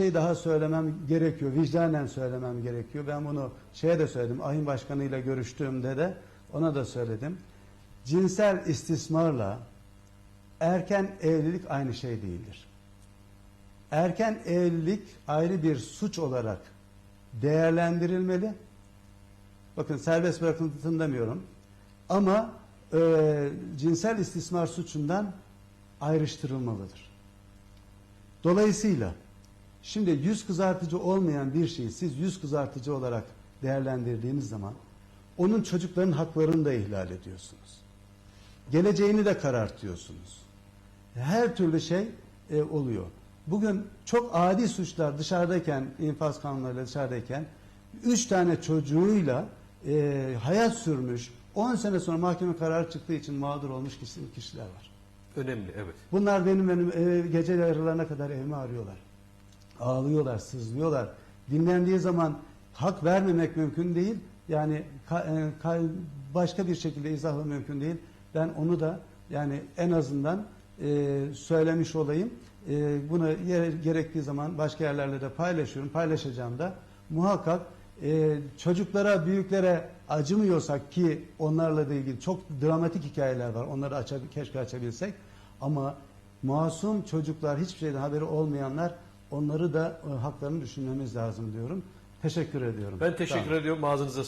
şey daha söylemem gerekiyor. Vicdanen söylemem gerekiyor. Ben bunu şeye de söyledim. Ahim Başkanı'yla görüştüğümde de ona da söyledim. Cinsel istismarla erken evlilik aynı şey değildir. Erken evlilik ayrı bir suç olarak değerlendirilmeli. Bakın serbest bırakılsın demiyorum. Ama e, cinsel istismar suçundan ayrıştırılmalıdır. Dolayısıyla şimdi yüz kızartıcı olmayan bir şeyi siz yüz kızartıcı olarak değerlendirdiğiniz zaman onun çocukların haklarını da ihlal ediyorsunuz. Geleceğini de karartıyorsunuz. Her türlü şey e, oluyor. Bugün çok adi suçlar dışarıdayken, infaz kanunlarıyla dışarıdayken üç tane çocuğuyla e, hayat sürmüş, 10 sene sonra mahkeme kararı çıktığı için mağdur olmuş kişi- kişiler var. Önemli evet. Bunlar benim benim eve, gece yarılarına kadar evime arıyorlar. Ağlıyorlar, sızlıyorlar. Dinlendiği zaman hak vermemek mümkün değil. Yani e, ka- başka bir şekilde izahla mümkün değil. Ben onu da yani en azından e, söylemiş olayım. E, bunu yere- gerektiği zaman başka yerlerle de paylaşıyorum. Paylaşacağım da muhakkak e, çocuklara, büyüklere acımıyorsak ki onlarla da ilgili çok dramatik hikayeler var. Onları açab keşke açabilsek. Ama masum çocuklar, hiçbir şeyden haberi olmayanlar onları da e, haklarını düşünmemiz lazım diyorum. Teşekkür ediyorum. Ben teşekkür olun. ediyorum ağzınıza